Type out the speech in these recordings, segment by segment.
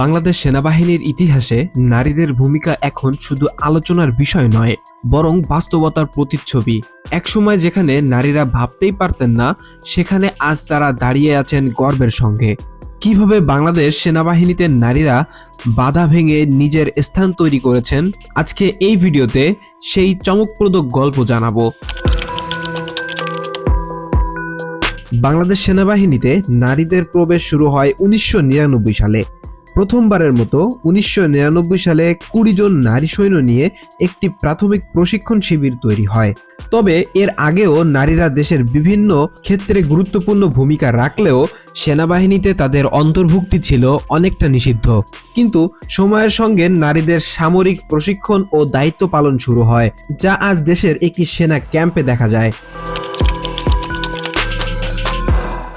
বাংলাদেশ সেনাবাহিনীর ইতিহাসে নারীদের ভূমিকা এখন শুধু আলোচনার বিষয় নয়, বরং বাস্তবতার প্রতিচ্ছবি। একসময় যেখানে নারীরা ভাবতেই পারতেন না, সেখানে আজ তারা দাঁড়িয়ে আছেন গর্বের সঙ্গে। কীভাবে বাংলাদেশ সেনাবাহিনীতে নারীরা বাধা ভেঙে নিজের স্থান তৈরি করেছেন, আজকে এই ভিডিওতে সেই চমকপ্রদ গল্প জানাব। বাংলাদেশ সেনাবাহিনীতে নারীদের প্রবেশ শুরু হয় উনিশশো নিরানব্বই সালে। প্রথমবারের মতো উনিশশো নিরানব্বই সালে কুড়ি জন নারী সৈন্য নিয়ে একটি প্রাথমিক প্রশিক্ষণ শিবির তৈরি হয়। তবে এর আগেও নারীরা দেশের বিভিন্ন ক্ষেত্রে গুরুত্বপূর্ণ ভূমিকা রাখলেও সেনাবাহিনীতে তাদের অন্তর্ভুক্তি ছিল অনেকটা নিষিদ্ধ। কিন্তু সময়ের সঙ্গে নারীদের সামরিক প্রশিক্ষণ ও দায়িত্ব পালন শুরু হয়, যা আজ দেশের একটি সেনা ক্যাম্পে দেখা যায়।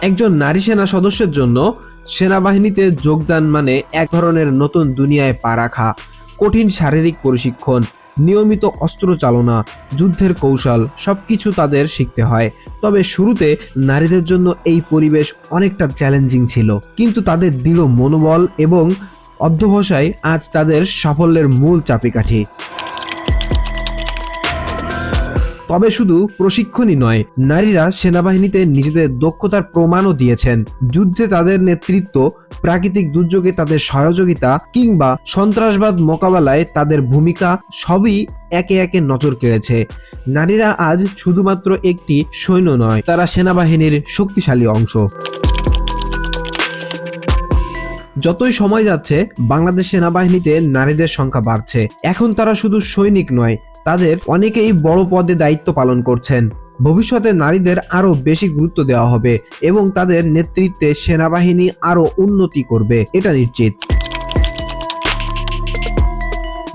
একজন নারী সেনা সদস্যের জন্য সেনাবাহিনীতে যোগদান মানে এক ধরনের নতুন দুনিয়ায় পা রাখা, কঠিন শারীরিক প্রশিক্ষণ, নিয়মিত অস্ত্র চালনা, যুদ্ধের কৌশল, সবকিছু তাদের শিখতে হয়। তবে শুরুতে নারীদের জন্য এই পরিবেশ অনেকটা চ্যালেঞ্জিং ছিল। কিন্তু তাদের দৃঢ় মনোবল এবং অধ্যবসায় আজ তাদের সাফল্যের মূল চাপিকাঠি তবে শুধু প্রশিক্ষণই নয়, নারীরা সেনাবাহিনীতে নিজেদের দক্ষতার প্রমাণও দিয়েছেন। যুদ্ধে তাদের নেতৃত্ব, প্রাকৃতিক দুর্যোগে তাদের সহযোগিতা কিংবা সন্ত্রাসবাদ মোকাবেলায় তাদের ভূমিকা সবই একে একে নজর কেড়েছে। নারীরা আজ শুধুমাত্র একটি সৈন্য নয়, তারা সেনাবাহিনীর শক্তিশালী অংশ। যতই সময় যাচ্ছে, বাংলাদেশ সেনাবাহিনীতে নারীদের সংখ্যা বাড়ছে। এখন তারা শুধু সৈনিক নয় তাদের অনেকেই বড় পদে দায়িত্ব পালন করছেন। ভবিষ্যতে নারীদের আরও বেশি গুরুত্ব দেওয়া হবে এবং তাদের নেতৃত্বে সেনাবাহিনী আরও উন্নতি করবে, এটা নিশ্চিত।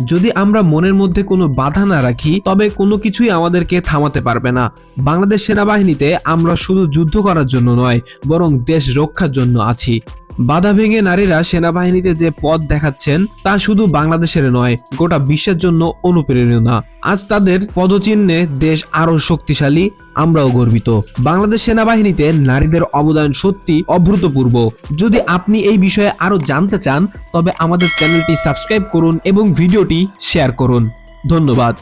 যদি আমরা মনের মধ্যে কোনো বাধা না রাখি, তবে কোনো কিছুই আমাদেরকে থামাতে পারবে না। বাংলাদেশ সেনাবাহিনীতে আমরা শুধু যুদ্ধ করার জন্য নয়, বরং দেশ রক্ষার জন্য আছি। বাধা ভেঙে নারীরা সেনাবাহিনীতে যে পথ দেখাচ্ছেন, তা শুধু বাংলাদেশের নয়, গোটা বিশ্বের জন্য অনুপ্রেরণা। আজ তাদের পদচিহ্নে দেশ আরও শক্তিশালী, আমরাও গর্বিত। বাংলাদেশ সেনাবাহিনীতে নারীদের অবদান সত্যি অভূতপূর্ব। যদি আপনি এই বিষয়ে আরও জানতে চান, তবে আমাদের চ্যানেলটি সাবস্ক্রাইব করুন এবং ভিডিওটি শেয়ার করুন। ধন্যবাদ।